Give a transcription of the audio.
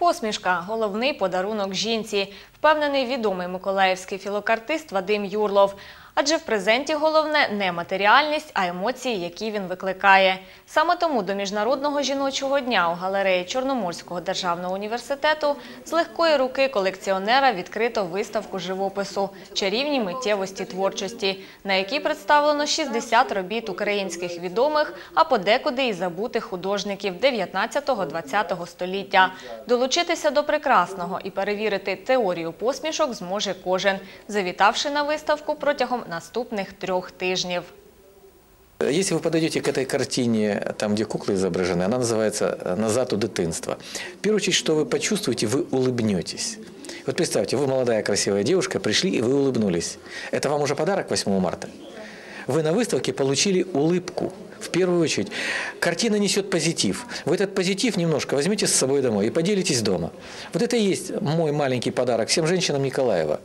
Посмішка головний подарунок жінці, впевнений відомий миколаївський філокартист Вадим Юрлов. Адже в презенті головне не матеріальність, а емоції, які він викликає. Саме тому до Міжнародного жіночого дня у галереї Чорноморського державного університету з легкої руки колекціонера відкрито виставку живопису Чарівні миттєвості творчості, на якій представлено 60 робіт українських відомих, а подекуди і забутих художників 19-20 століття. Долучитися до прекрасного і перевірити теорію посмішок зможе кожен, завітавши на виставку протягом наступних трьох тижнів. Если вы подойдете к этой картине, там, где куклы изображены, она называется э, «Назад у дитинства». В первую очередь, что вы почувствуете, вы улыбнетесь. Вот представьте, вы молодая красивая девушка, пришли и вы улыбнулись. Это вам уже подарок 8 марта? Вы на выставке получили улыбку. В первую очередь, картина несет позитив. Вы этот позитив немножко возьмите с собой домой и поделитесь дома. Вот это и есть мой маленький подарок всем женщинам Николаева.